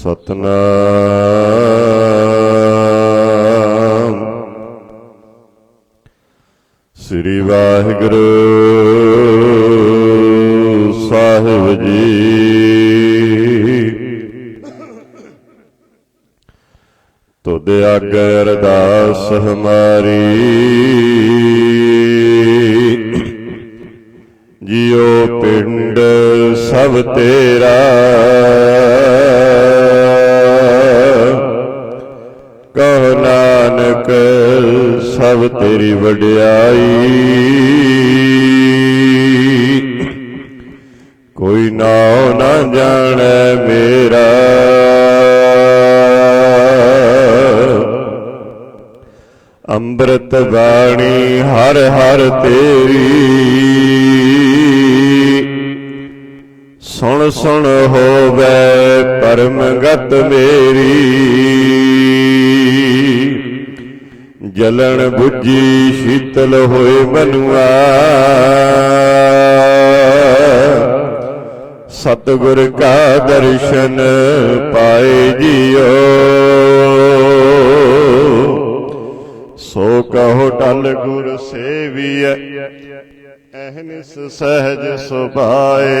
ਸਤਨਾਮ। ਸ੍ਰੀ ਵਾਹਿਗੁਰੂ ਸਾਹਿਬ ਜੀ। ਤੁਧ ਆਗੇ ਅਰਦਾਸ ਹਮਾਰੀ। ਜਿਉ ਪਿੰਡ ਸਭ ਤੇਰਾ। ਨਾਨਕ ਸਭ ਤੇਰੀ ਵਡਿਆਈ। ਕੋਈ ਨਾਉ ਨਾ ਜਾਣੈ ਮੇਰਾ। ਅੰਮ੍ਰਿਤ ਬਾਣੀ ਹਰ ਹਰ ਤੇਰੀ। ਸੁਣ ਸੁਣ ਹੋਵੇ ਪਰਮ ਮੇਰੀ। ਜਲਣ 부ਜੀ ਸ਼ੀਤਲ ਹੋਏ ਮਨੁਆ। ਸਤਿਗੁਰ ਕਾ ਦਰਸ਼ਨ ਪਾਏ ਜੀਓ। ਸੋ ਕਹੋ ਟਲ ਗੁਰ ਸੇਵੀਐ ਅਹਨਿਸ ਸਹਿਜ ਸੁਭਾਏ।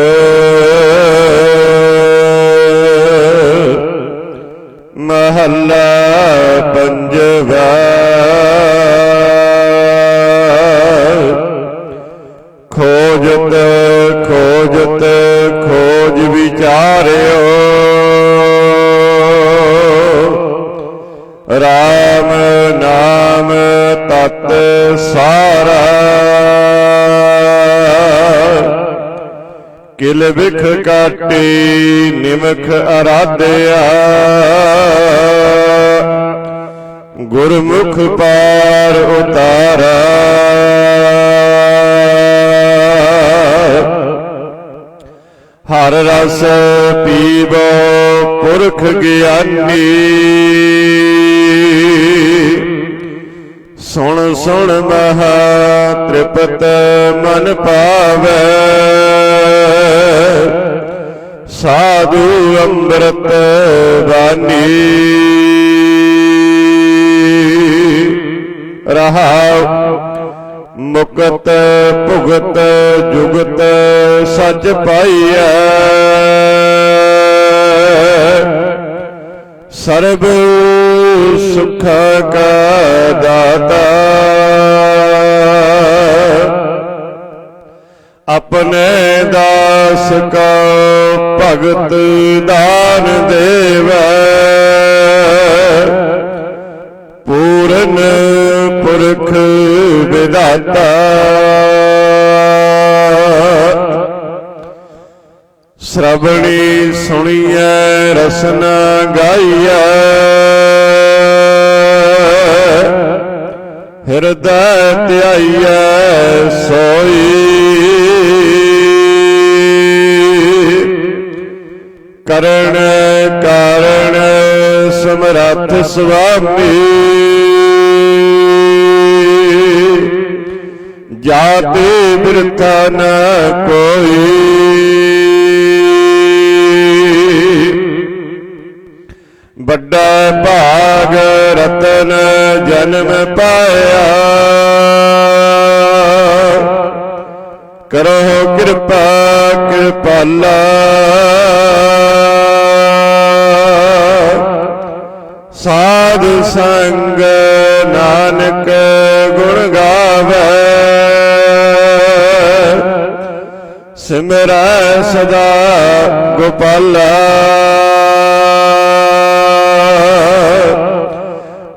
RAM ਨਾਮ ਤਤ ਸਾਰਾ। ਕਿਲ ਵਿਖ ਕਾਟੀ ਨਿਮਖ ਅਰਾਧਿਆ। ਗੁਰਮੁਖ ਪਾਰ ਉਤਾਰਾ। ਹਰ ਰਸ ਪੀਵੋ ਪੁਰਖ ਗਿਆਨੀ। ਸੁਣ ਸੁਣ ਮਹਾ ਤ੍ਰਿਪਤ ਮਨ ਪਾਵੇ। ਸਾਧੂ ਅੰਮ੍ਰਿਤ ਬਾਣੀ ਰਹਾਉ ਮੁਕਤ ਭੁਗਤ ਜੁਗਤ ਸੱਚ ਪਾਈਐ। ਸਰਬ ਸੁਖ ਕਾ ਦਾਤਾ। ਆਪਣੇ ਦਾਸ ਕਾ ਭਗਤ ਦਾਨ ਦੇਵੈ। ਪੂਰਨ ਪੁਰਖ ਵਿਦਾਤਾ ਸ਼ਰਵਣੀ ਸੁਣੀਐ, ਰਸਨਾ ਗਾਈਐ। ਹਿਰਦੈ ਧਿਆਈਐ, ਸੋਈ। ਕਰਣ ਕਾਰਣ ਸਮਰੱਥ ਸੁਆਮੀ। ਜਾਤੇ ਬਿਰਥਾ ਨ ਕੋਈ। ਜਨਮ ਪਾਇਆ। ਕਰੋ ਕਿਰਪਾ ਕਿਰਪਾਲਾ ਸਾਧ ਸੰਗ ਨਾਨਕ ਗੁਣ ਗਾਵੇ। ਸਿਮਰੈ ਸਦਾ ਗੋਪਾਲਾ।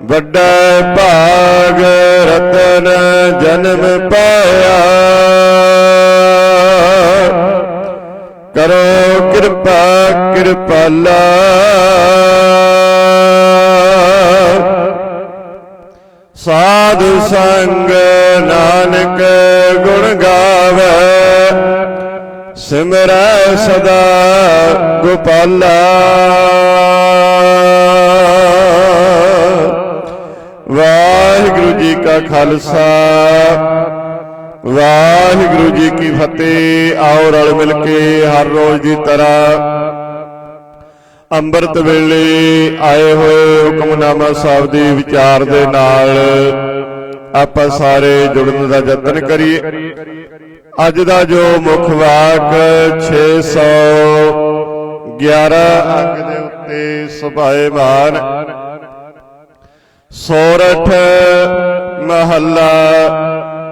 ਵੱਡਾ ਭਾਗ ਰਤਨ ਜਨਮ ਪਾਇਆ। ਕਰੋ ਕਿਰਪਾ, ਕਿਰਪਾਲਾ। ਸਾਧ ਸੰਗ ਨਾਨਕ ਗੁਣ ਗਾਵੇ। ਸਿਮਰੈ ਸਦਾ ਗੋਪਾਲਾ। ਵਾਹਿਗੁਰੂ ਜੀ ਕਾ ਖਾਲਸਾ। ਵਾਹਿਗੁਰੂ ਜੀ ਕੀ ਫਤਿਹ। ਆਓ ਰਲ ਮਿਲ ਕੇ ਹਰ ਰੋਜ਼ ਦੀ ਤਰ੍ਹਾਂ ਅੰਮ੍ਰਿਤ ਵੇਲੇ ਆਏ ਹੋਏ ਹੁਕਮਨਾਮਾ ਸਾਹਿਬ ਦੇ ਵਿਚਾਰ ਦੇ ਨਾਲ ਆਪਾਂ ਸਾਰੇ ਜੁੜਨ ਦਾ ਯਤਨ ਕਰੀਏ। ਅੱਜ ਦਾ ਜੋ ਮੁੱਖ ਵਾਕ 611 ਅੰਕ ਦੇ ਉੱਤੇ ਸੁਭਾਏ ਮਾਨ ਸੋਰਠ ਮਹੱਲਾ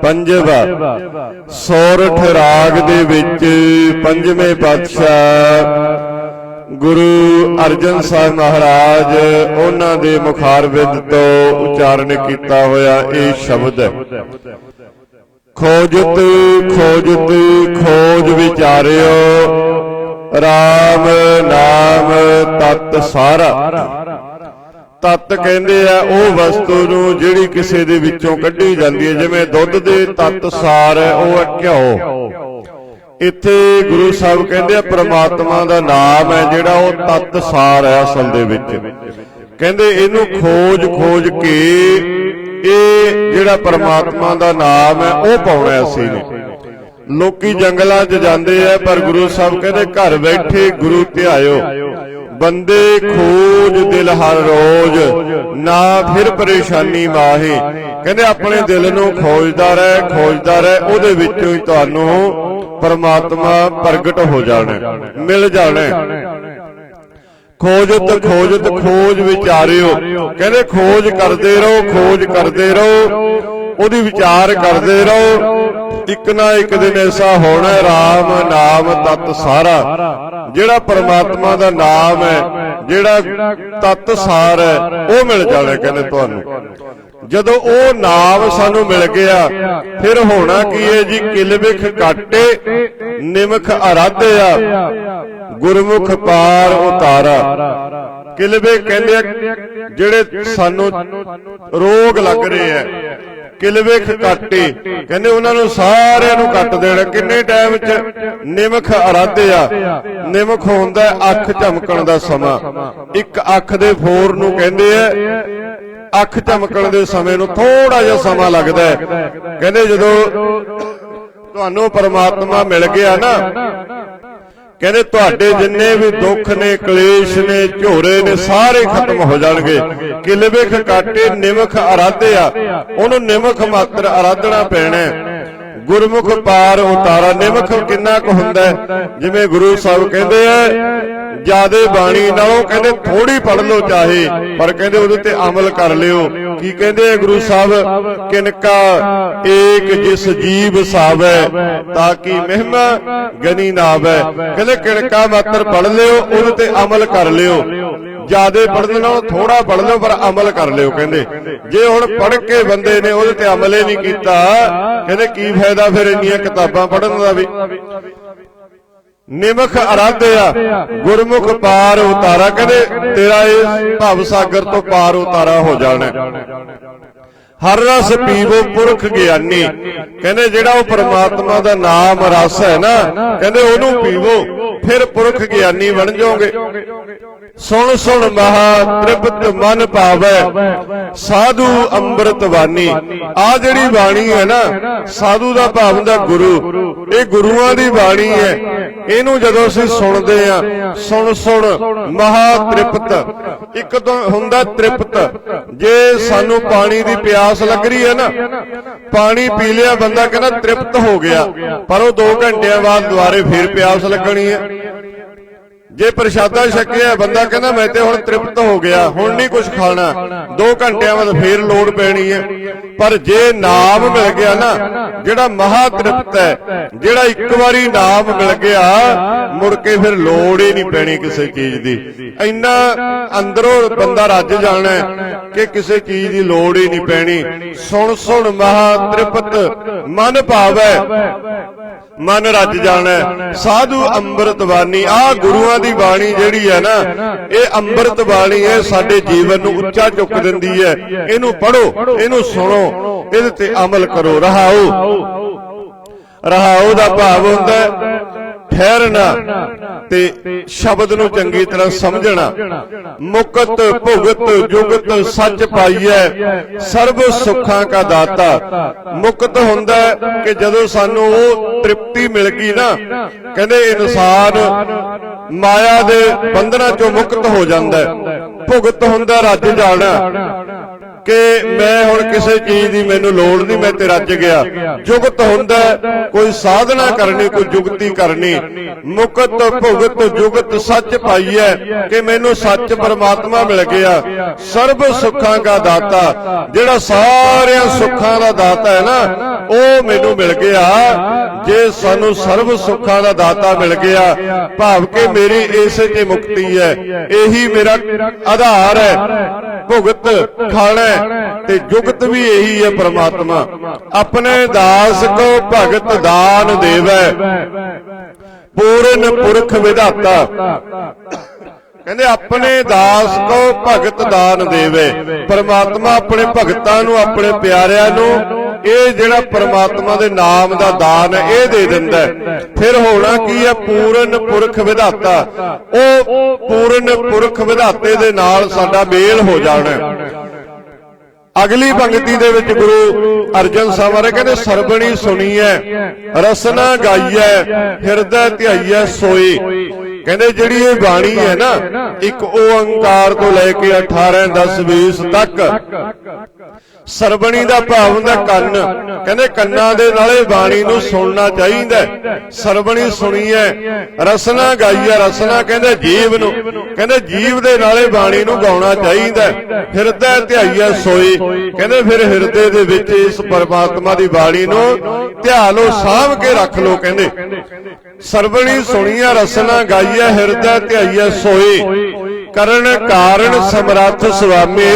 ਪੰਜਵਾ। ਸੋਰਠ ਰਾਗ ਦੇ ਵਿੱਚ ਪੰਜਵੇਂ ਪਾਤਸ਼ਾਹ ਗੁਰੂ ਅਰਜਨ ਸਾਹਿਬ ਮਹਾਰਾਜ ਉਹਨਾਂ ਦੇ ਮੁਖਾਰਬਿੰਦ ਤੋਂ ਉਚਾਰਨ ਕੀਤਾ ਹੋਇਆ ਇਹ ਸ਼ਬਦ ਹੈ। ਖੋਜਤ ਖੋਜਤ, ਖੋਜ ਵਿਚਾਰਿਓ RAM ਨਾਮ ਤਤ ਸਾਰਾ। ਤਤ ਕਹਿੰਦੇ ਆ, ਉਹ ਵਸਤੂ ਨੂੰ ਜਿਹੜੀ ਕਿਸੇ ਦੇ ਵਿੱਚੋਂ ਕੱਢੀ ਜਾਂਦੀ ਹੈ, ਜਿਵੇਂ ਦੁੱਧ ਦੇ ਤਤ ਸਾਰ ਹੈ, ਉਹ ਹੈ ਘਿਓ। ਇੱਥੇ ਗੁਰੂ ਸਾਹਿਬ ਕਹਿੰਦੇ ਆ, ਪ੍ਰਮਾਤਮਾ ਦਾ ਨਾਮ ਹੈ ਜਿਹੜਾ ਉਹ ਤਤ ਸਾਰ ਹੈ ਅਸਲ ਦੇ ਵਿੱਚ। ਕਹਿੰਦੇ ਇਹਨੂੰ ਖੋਜ ਖੋਜ ਕੇ ਇਹ ਜਿਹੜਾ ਪ੍ਰਮਾਤਮਾ ਦਾ ਨਾਮ ਹੈ, ਉਹ ਪਾਉਣਾ ਅਸੀਂ ਨੇ। ਲੋਕੀ ਜੰਗਲਾਂ 'ਚ ਜਾਂਦੇ ਆ, ਪਰ ਗੁਰੂ ਸਾਹਿਬ ਕਹਿੰਦੇ, ਘਰ ਬੈਠੇ ਗੁਰੂ ਧਿਆਇਓ। ਬੰਦੇ ਖੋਜ ਦਿਲ ਹਰ ਰੋਜ਼। ਨਾ ਫਿਰ ਪਰੇਸ਼ਾਨੀ ਮਾਹੇ। ਕਹਿੰਦੇ ਆਪਣੇ ਦਿਲ ਨੂੰ ਖੋਜਦਾ ਰਹਿ ਖੋਜਦਾ ਰਹਿ, ਉਹਦੇ ਵਿੱਚੋਂ ਹੀ ਤੁਹਾਨੂੰ ਪਰਮਾਤਮਾ ਪ੍ਰਗਟ ਹੋ ਜਾਣਾ, ਮਿਲ ਜਾਣਾ। ਖੋਜਤ ਖੋਜਤ, ਖੋਜ ਵਿਚਾਰਿਓ। ਕਹਿੰਦੇ ਖੋਜ ਕਰਦੇ ਰਹੋ, ਖੋਜ ਕਰਦੇ ਰਹੋ। ਉਹਦੀ ਵਿਚਾਰ ਕਰਦੇ ਰਹੋ। ਇੱਕ ਨਾ ਇੱਕ ਦਿਨ ਐਸਾ ਹੋਣਾ ਹੈ, RAM ਨਾਮ ਤਤ ਸਾਰਾ। ਜਿਹੜਾ ਪਰਮਾਤਮਾ ਦਾ ਨਾਮ ਹੈ ਜਿਹੜਾ ਤਤ ਸਾਰ ਹੈ ਉਹ ਮਿਲ ਜਾਣਾ ਕਹਿੰਦੇ ਤੁਹਾਨੂੰ। ਜਦੋਂ ਉਹ ਨਾਮ ਸਾਨੂੰ ਮਿਲ ਗਿਆ ਫਿਰ ਹੋਣਾ ਕੀ ਹੈ ਜੀ? ਕਿਲਵਿਖ ਕਾਟੇ ਨਿਮਖ ਅਰਾਧਿਆ ਗੁਰਮੁਖ ਪਾਰ ਉਤਾਰਾ। ਕਿਲਵੇ ਕਹਿੰਦੇ ਆ ਜਿਹੜੇ ਸਾਨੂੰ ਰੋਗ ਲੱਗ ਰਹੇ ਆ ਕਿਲਵੇ ਕਾਟੇ। ਕਹਿੰਦੇ ਉਹਨਾਂ ਨੂੰ ਸਾਰਿਆਂ ਨੂੰ ਕੱਟ ਦੇਣਾ। ਕਿੰਨੇ ਟਾਈਮ 'ਚ ਨਿਮਖ ਅਰਾਧਿਆ। ਨਿਮਖ ਹੁੰਦਾ ਅੱਖ ਝਮਕਣ ਦਾ ਸਮਾਂ। ਇੱਕ ਅੱਖ ਦੇ ਫੋਰ ਨੂੰ ਕਹਿੰਦੇ ਆ ਅੱਖ ਝਮਕਣ ਦੇ ਸਮੇਂ ਨੂੰ ਥੋੜਾ ਜਿਹਾ ਸਮਾਂ ਲੱਗਦਾ ਹੈ। ਕਹਿੰਦੇ ਜਦੋਂ ਤੁਹਾਨੂੰ ਪਰਮਾਤਮਾ ਮਿਲ ਗਿਆ ਨਾ ਕਹਿੰਦੇ ਤੁਹਾਡੇ ਜਿੰਨੇ ਵੀ ਦੁੱਖ ਨੇ ਕਲੇਸ਼ ਨੇ ਝੋਰੇ ਨੇ ਸਾਰੇ ਖਤਮ ਹੋ ਜਾਣਗੇ। ਕਿਲਵੇਖ ਕਾਟੇ ਨਿਮਖ ਅਰਾਧਿਆ। ਉਹਨੂੰ ਨਿਮਖ ਮਾਤਰ ਅਰਾਧਣਾ ਪੈਣਾ। ਗੁਰਮੁਖ ਪਾਰ ਉਤਾਰਾ। ਨਿਮਖ ਕਿੰਨਾ ਕੁ ਹੁੰਦਾ? ਜਿਵੇਂ ਗੁਰੂ ਸਾਹਿਬ ਕਹਿੰਦੇ ਆ ਜਿਆਦੇ ਬਾਣੀ ਨਾਲੋਂ ਕਹਿੰਦੇ ਥੋੜੀ ਪੜ ਲਓ ਚਾਹੇ ਪਰ ਕਹਿੰਦੇ ਉਹਦੇ ਤੇ ਅਮਲ ਕਰ ਲਿਓ। ਕੀ ਕਹਿੰਦੇ ਆ ਗੁਰੂ ਸਾਹਿਬ? ਕਿਨਕਾ ਏਕ ਜਿਸ ਜੀਵ ਸਾਵੈ, ਤਾਂ ਕਿ ਮਹਿਮਾ ਗਨੀ ਨਾਵੈ। ਕਹਿੰਦੇ ਕਿਨਕਾ ਮਾਤਰ ਪੜ ਲਿਓ, ਉਹਦੇ ਤੇ ਅਮਲ ਕਰ ਲਿਓ। ਜਿਆਦੇ ਪੜਨ ਨਾਲੋਂ ਥੋੜਾ ਪੜ ਲਿਓ, ਪਰ ਅਮਲ ਕਰ ਲਿਓ ਕਹਿੰਦੇ। ਜੇ ਹੁਣ ਪੜ ਕੇ ਬੰਦੇ ਨੇ ਉਹਦੇ ਤੇ ਅਮਲ ਹੀ ਨਹੀਂ ਕੀਤਾ, ਕਹਿੰਦੇ ਕੀ ਫਾਇਦਾ ਫਿਰ ਇੰਨੀਆਂ ਕਿਤਾਬਾਂ ਪੜਨ ਦਾ ਵੀ? ਨਿਮਖ ਅਰਾਧਿਆ ਗੁਰਮੁਖ ਪਾਰ ਉਤਾਰਾ, ਕਹਿੰਦੇ ਤੇਰਾ ਇਹ ਭਵ ਸਾਗਰ ਤੋਂ ਪਾਰ ਉਤਾਰਾ ਹੋ ਜਾਣਾ। ਹਰ ਰਸ ਪੀਵੋ ਪੁਰਖ ਗਿਆਨੀ। ਕਹਿੰਦੇ ਜਿਹੜਾ ਉਹ ਪਰਮਾਤਮਾ ਦਾ ਨਾਮ ਰਸ ਹੈ ਨਾ, ਕਹਿੰਦੇ ਉਹਨੂੰ ਪੀਵੋ, ਫਿਰ ਪੁਰਖ ਗਿਆਨੀ ਬਣ ਜਾਓਗੇ। ਸੁਣ ਸੁਣ ਮਹਾ ਤ੍ਰਿਪਤ ਮਨ ਪਾਵੈ ਸਾਧੂ ਅੰਮ੍ਰਿਤ ਬਾਣੀ ਆ ਜਿਹੜੀ ਬਾਣੀ ਹੈ ਨਾ, ਸਾਧੂ ਦਾ ਭਾਵ ਹੁੰਦਾ ਗੁਰੂ। ਇਹ ਗੁਰੂਆਂ ਦੀ ਬਾਣੀ ਹੈ। ਇਹਨੂੰ ਜਦੋਂ ਅਸੀਂ ਸੁਣਦੇ ਆ ਸੁਣ ਸੁਣ ਮਹਾ ਤ੍ਰਿਪਤ। ਇੱਕ ਤੋਂ ਹੁੰਦਾ ਤ੍ਰਿਪਤ। ਜੇ ਸਾਨੂੰ ਪਾਣੀ ਦੀ ਪਿਆਸ ਲੱਗ ਰਹੀ ਹੈ ਨਾ, ਪਾਣੀ ਪੀ ਲਿਆ, ਬੰਦਾ ਕਹਿੰਦਾ ਤ੍ਰਿਪਤ ਹੋ ਗਿਆ। ਪਰ ਉਹ 2 ਘੰਟਿਆਂ ਬਾਅਦ ਦੁਬਾਰੇ ਫੇਰ ਪਿਆਸ ਲੱਗਣੀ ਹੈ। ਜੇ ਪ੍ਰਸ਼ਾਦਾ ਛਕਿਆ, ਬੰਦਾ ਕਹਿੰਦਾ ਮੈਂ ਤੇ ਹੁਣ ਤ੍ਰਿਪਤ ਹੋ ਗਿਆ, ਹੁਣ ਨਹੀਂ ਕੁਝ ਖਾਣਾ। 2 ਘੰਟਿਆਂ ਬਾਅਦ ਫੇਰ ਲੋੜ ਪੈਣੀ ਹੈ। ਪਰ ਜੇ ਨਾਮ ਮਿਲ ਗਿਆ ਨਾ, ਜਿਹੜਾ ਮਹਾ ਤ੍ਰਿਪਤ ਹੈ, ਜਿਹੜਾ ਇੱਕ ਵਾਰੀ ਨਾਮ ਮਿਲ ਗਿਆ, ਮੁੜ ਕੇ ਫਿਰ ਲੋੜ ਹੀ ਨਹੀਂ ਪੈਣੀ ਕਿਸੇ ਚੀਜ਼ ਦੀ। ਇੰਨਾ ਅੰਦਰੋਂ ਬੰਦਾ ਰੱਜ ਜਾਣਾ ਕਿ ਕਿਸੇ ਚੀਜ਼ ਦੀ ਲੋੜ ਹੀ ਨਹੀਂ ਪੈਣੀ। ਸੁਣ ਸੁਣ, ਮਹਾ ਤ੍ਰਿਪਤ, ਮਨ ਭਾਵੈ। ਮਨ ਰੱਜ ਜਾਣਾ ਸਾਧੂ ਅੰਮ੍ਰਿਤਵਾਨੀ ਆ ਗੁਰੂਆਂ ਦੀ ਬਾਣੀ ਜਿਹੜੀ ਹੈ ਨਾ, ਇਹ ਅੰਮ੍ਰਿਤ ਬਾਣੀ ਹੈ, ਸਾਡੇ ਜੀਵਨ ਨੂੰ ਉੱਚਾ ਚੁੱਕ ਦਿੰਦੀ ਹੈ। ਇਹਨੂੰ ਪੜੋ ਇਹਨੂੰ ਸੁਣੋ, ਇਹਦੇ ਤੇ ਅਮਲ ਕਰੋ, ਰਹਾਓ। ਰਹਾਓ ਦਾ ਭਾਵ ਹੁੰਦਾ ਠਹਿਰਨਾ ਤੇ ਸ਼ਬਦ ਨੂੰ ਚੰਗੀ ਤਰ੍ਹਾਂ ਸਮਝਣਾ। ਮੁਕਤ, ਭੁਗਤ, ਜੁਗਤ ਸੱਚ ਪਾਈਐ। ਸਰਬ ਸੁੱਖਾਂ ਕਾ ਦਾਤਾ। ਮੁਕਤ ਹੁੰਦਾ ਕਿ ਜਦੋਂ ਸਾਨੂੰ ਉਹ ਤ੍ਰਿਪਤੀ ਮਿਲ ਗਈ ਨਾ, ਕਹਿੰਦੇ ਇਨਸਾਨ ਮਾਇਆ ਦੇ ਬੰਧਨਾਂ ਚੋਂ ਮੁਕਤ ਹੋ ਜਾਂਦਾ ਭੁਗਤ ਹੁੰਦਾ, ਰੱਜ ਜਾਣਾ। ਕਿ ਮੈਂ ਹੁਣ ਕਿਸੇ ਚੀਜ਼ ਦੀ ਮੈਨੂੰ ਲੋੜ ਨਹੀਂ, ਮੈਂ ਤੇ ਰੱਜ ਗਿਆ। ਜੁਗਤ ਹੁੰਦਾ ਕੋਈ ਸਾਧਨਾ ਕਰਨੀ, ਕੋਈ ਜੁਗਤੀ ਕਰਨੀ। ਮੁਕਤ, ਭੁਗਤ, ਜੁਗਤ ਸੱਚ ਪਾਈਐ ਕਿ ਮੈਨੂੰ ਸੱਚ ਪਰਮਾਤਮਾ ਮਿਲ ਗਿਆ। ਸਰਬ ਸੁੱਖਾਂ ਦਾ ਦਾਤਾ, ਜਿਹੜਾ ਸਾਰਿਆਂ ਸੁੱਖਾਂ ਦਾ ਦਾਤਾ ਹੈ ਨਾ, ਉਹ ਮੈਨੂੰ ਮਿਲ ਗਿਆ। ਜੇ ਸਾਨੂੰ ਸਰਬ ਸੁੱਖਾਂ ਦਾ ਦਾਤਾ ਮਿਲ ਗਿਆ, ਭਾਵ ਕਿ ਮੇਰੀ ਇਸੇ 'ਚ ਮੁਕਤੀ ਹੈ, ਇਹੀ ਮੇਰਾ ਆਧਾਰ ਹੈ। ਭੁਗਤ, ਖਾਣਾ ਹੈ ਤੇ ਜੁਗਤ ਵੀ ਇਹੀ ਹੈ ਪ੍ਰਮਾਤਮਾ। ਆਪਣੇ ਦਾਸ ਕੋ ਭਗਤ ਦਾਨ ਦੇਵੈ। ਪੂਰਨ ਪੁਰਖ ਵਿਧਾਤਾ। ਕਹਿੰਦੇ ਆਪਣੇ ਦਾਸ ਕੋ ਭਗਤ ਦਾਨ ਦੇਵੇ। ਪਰਮਾਤਮਾ ਆਪਣੇ ਭਗਤਾਂ ਨੂੰ, ਆਪਣੇ ਪਿਆਰਿਆਂ ਨੂੰ, ਇਹ ਜਿਹੜਾ ਪਰਮਾਤਮਾ ਦੇ ਨਾਮ ਦਾ ਦਾਨ ਹੈ, ਇਹ ਦੇ ਦਿੰਦਾ ਫਿਰ ਹੋਣਾ ਕੀ ਹੈ? ਪੂਰਨ ਪੁਰਖ ਵਿਧਾਤਾ। ਉਹ ਪੂਰਨ ਪੁਰਖ ਵਿਧਾਤੇ ਦੇ ਨਾਲ ਸਾਡਾ ਮੇਲ ਹੋ ਜਾਣਾ ਅਗਲੀ ਪੰਕਤੀ ਦੇ ਵਿੱਚ ਗੁਰੂ ਅਰਜਨ ਸਾਹਿਬ ਬਾਰੇ ਕਹਿੰਦੇ ਸਰਬਣੀ ਸੁਣੀਐ ਰਸਨਾ ਗਾਈਐ ਹਿਰਦੈ ਧਿਆਈਐ ਸੋਈ। ਕਹਿੰਦੇ ਜਿਹੜੀ ਇਹ ਬਾਣੀ ਹੈ ਨਾ ਇੱਕ ਓੰਕਾਰ ਤੋਂ ਲੈ ਕੇ 18 10 20 ਤੱਕ। ਸਰਬਣੀ ਦਾ ਭਾਵ ਹੁੰਦਾ ਕੰਨ। ਕਹਿੰਦੇ ਕੰਨਾਂ ਦੇ ਨਾਲੇ ਬਾਣੀ ਨੂੰ ਸੁਣਨਾ ਚਾਹੀਦਾ ਸਰਬਣੀ ਸੁਣੀਐ ਰਸਨਾ ਗਾਈਐ ਰਸਨਾ ਕਹਿੰਦੇ ਜੀਵ ਨੂੰ। ਕਹਿੰਦੇ ਜੀਵ ਦੇ ਨਾਲੇ ਬਾਣੀ ਨੂੰ ਗਾਉਣਾ ਚਾਹੀਦਾ ਹਿਰਦੈ ਧਿਆਈਐ ਸੋਈ। ਕਹਿੰਦੇ ਫਿਰ ਹਿਰਦੇ ਦੇ ਵਿੱਚ ਇਸ ਪਰਮਾਤਮਾ ਦੀ ਬਾਣੀ ਨੂੰ ਧਿਆ ਲਓ ਸਾਂਭ ਕੇ ਰੱਖ ਲਓ ਕਹਿੰਦੇ। ਸਰਬਣੀ ਸੁਣੀਐ ਰਸਨਾ ਗਾਈਐ ਹਿਰਦੈ ਧਿਆਈਐ ਸੋਈ। ਕਰਨ ਕਾਰਨ ਸਮਰੱਥ ਸੁਆਮੀ।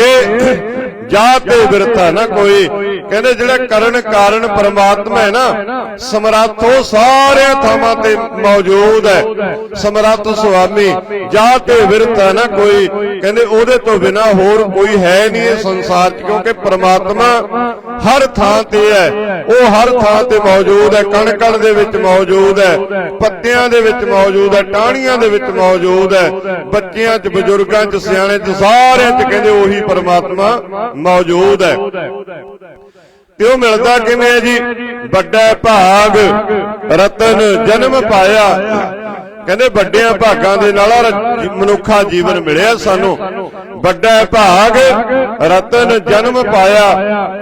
ਜਾ ਤੇ ਬਿਰਤਾ ਨਾ ਕੋਈ। ਕਹਿੰਦੇ ਜਿਹੜਾ ਕਰਨ ਕਾਰਨ ਪਰਮਾਤਮਾ ਹੈ ਨਾ, ਸਮਰੱਥ ਉਹ ਸਾਰਿਆਂ ਥਾਵਾਂ ਤੇ ਮੌਜੂਦ ਹੈ। ਸਮਰੱਥ ਸੁਆਮੀ, ਜਾ ਤੇ ਬਿਰਤਾ ਨਾ ਕੋਈ। ਕਹਿੰਦੇ ਉਹਦੇ ਤੋਂ ਬਿਨਾ ਹੋਰ ਕੋਈ ਹੈ ਨਹੀਂ ਇਹ ਸੰਸਾਰ 'ਚ, ਕਿਉਂਕਿ ਪਰਮਾਤਮਾ ਹਰ ਥਾਂ ਤੇ ਹੈ। ਉਹ ਹਰ ਥਾਂ ਤੇ ਮੌਜੂਦ ਹੈ। ਕਣਕਣ ਦੇ ਵਿੱਚ ਮੌਜੂਦ ਹੈ। ਪੱਤਿਆਂ ਦੇ ਵਿੱਚ ਮੌਜੂਦ ਹੈ। ਟਾਹਣੀਆਂ ਦੇ ਵਿੱਚ ਮੌਜੂਦ ਹੈ। ਬੱਚਿਆਂ 'ਚ, ਬਜ਼ੁਰਗਾਂ 'ਚ ਸਿਆਣੇ 'ਚ, ਸਾਰਿਆਂ 'ਚ ਕਹਿੰਦੇ ਉਹੀ ਪਰਮਾਤਮਾ ਮੌਜੂਦ ਹੈ। ਤੇ ਉਹ ਮਿਲਦਾ ਕਿਵੇਂ ਹੈ ਜੀ? ਵੱਡਾ ਭਾਗ ਰਤਨ ਜਨਮ ਪਾਇਆ। ਕਹਿੰਦੇ ਵੱਡਿਆਂ ਭਾਗਾਂ ਦੇ ਨਾਲ ਮਨੁੱਖਾ ਜੀਵਨ ਮਿਲਿਆ ਸਾਨੂੰ। ਵੱਡਾ ਭਾਗ ਰਤਨ ਜਨਮ ਪਾਇਆ।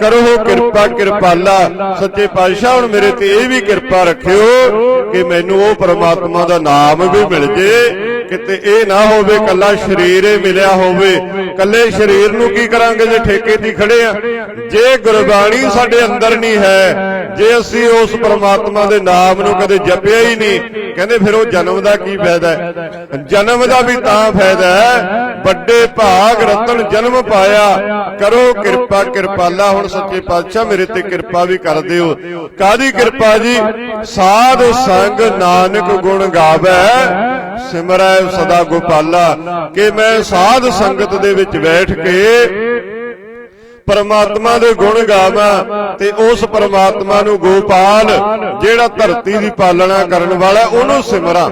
ਕਰੋ ਕਿਰਪਾ ਕਿਰਪਾਲਾ। ਸੱਚੇ ਪਾਤਸ਼ਾਹ ਹੁਣ ਮੇਰੇ ਤੇ ਇਹ ਵੀ ਕਿਰਪਾ ਰੱਖਿਓ ਕਿ ਮੈਨੂੰ ਉਹ ਪ੍ਰਮਾਤਮਾ ਦਾ ਨਾਮ ਵੀ ਮਿਲ ਜੇ। ਕਿਤੇ ਇਹ ਨਾ ਹੋਵੇ ਕੱਲਾ ਸਰੀਰ ਹੀ ਮਿਲਿਆ ਹੋਵੇ। ਕੱਲੇ ਸਰੀਰ ਨੂੰ ਕੀ ਕਰਾਂਗੇ ਜੇ ਠੇਕੇ ਦੀ ਖੜੇ ਆ? ਜੇ ਗੁਰਬਾਣੀ ਸਾਡੇ ਅੰਦਰ ਨਹੀਂ ਹੈ, ਜੇ ਅਸੀਂ ਉਸ ਪਰਮਾਤਮਾ ਦੇ ਨਾਮ ਨੂੰ ਕਦੇ ਜਪਿਆ ਹੀ ਨਹੀਂ, ਕਹਿੰਦੇ ਫਿਰ ਉਹ ਜਨਮ ਦਾ ਕੀ ਫਾਇਦਾ ਹੈ? ਜਨਮ ਦਾ ਵੀ ਤਾਂ ਫਾਇਦਾ ਹੈ, ਵੱਡੇ ਭਾਗ ਰਤਨ ਜਨਮ ਪਾਇਆ, ਕਰੋ ਕਿਰਪਾ, ਕਿਰਪਾਲਾ, ਹੁਣ ਸੱਚੇ ਪਾਤਸ਼ਾਹ ਮੇਰੇ ਤੇ ਕਿਰਪਾ ਵੀ ਕਰ ਦਿਓ। ਕਾਦੀ ਕਿਰਪਾ ਜੀ? ਸਾਧ ਸੰਗ ਨਾਨਕ ਗੁਣ ਗਾਵੇ, ਸਿਮਰੈ ਸਦਾ ਗੋਪਾਲਾ ਕਿ ਮੈਂ ਸਾਧ ਸੰਗਤ ਦੇ ਵਿੱਚ ਬੈਠ ਕੇ ਪਰਮਾਤਮਾ ਦੇ ਗੁਣ ਗਾਵਾਂ ਤੇ ਉਸ ਪਰਮਾਤਮਾ ਨੂੰ ਗੋਪਾਲ, ਜਿਹੜਾ ਧਰਤੀ ਦੀ ਪਾਲਣਾ ਕਰਨ ਵਾਲਾ, ਉਹਨੂੰ ਸਿਮਰਾਂ।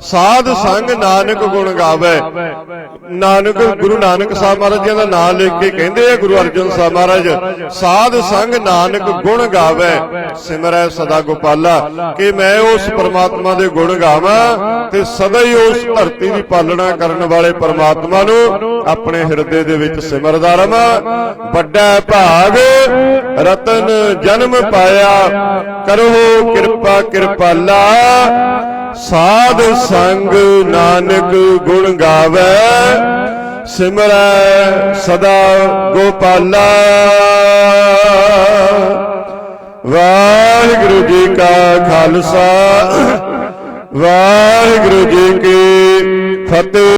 ਸਾਧ ਸੰਗ ਨਾਨਕ ਗੁਣ ਗਾਵੇ। ਨਾਨਕ, ਗੁਰੂ ਨਾਨਕ ਸਾਹਿਬ ਮਹਾਰਾਜ ਜੀ ਦਾ ਨਾਮ ਲਿਖ ਕੇ ਕਹਿੰਦੇ ਆ, ਗੁਰੂ ਅਰਜਨ ਸਾਹਿਬ ਮਹਾਰਾਜ, ਸਾਧ ਸੰਗ ਨਾਨਕ ਗੁਣ ਗਾਵੇ। ਸਿਮਰੈ ਸਦਾ ਗੋਪਾਲਾ, ਕਿ ਮੈਂ ਉਸ ਪਰਮਾਤਮਾ ਦੇ ਗੁਣ ਗਾਵਾਂ ਤੇ ਸਦਾ ਹੀ ਉਸ ਧਰਤੀ ਦੀ ਪਾਲਣਾ ਕਰਨ ਵਾਲੇ ਪਰਮਾਤਮਾ ਨੂੰ ਆਪਣੇ ਹਿਰਦੇ ਦੇ ਵਿੱਚ ਸਿਮਰਦਾ ਰਵਾਂ। ਵੱਡਾ ਭਾਗ, ਰਤਨ ਜਨਮ ਪਾਇਆ, ਕਰੋ ਕਿਰਪਾ ਕਿਰਪਾਲਾ। ਸਾਧ ਸੰਗ ਨਾਨਕ ਗੁਣ ਗਾਵੇ, ਸਿਮਰੈ ਸਦਾ ਗੋਪਾਲਾ। ਵਾਹਿਗੁਰੂ ਜੀ ਕਾ ਖਾਲਸਾ, ਵਾਹਿਗੁਰੂ ਜੀ ਕੀ ਫਤਿਹ।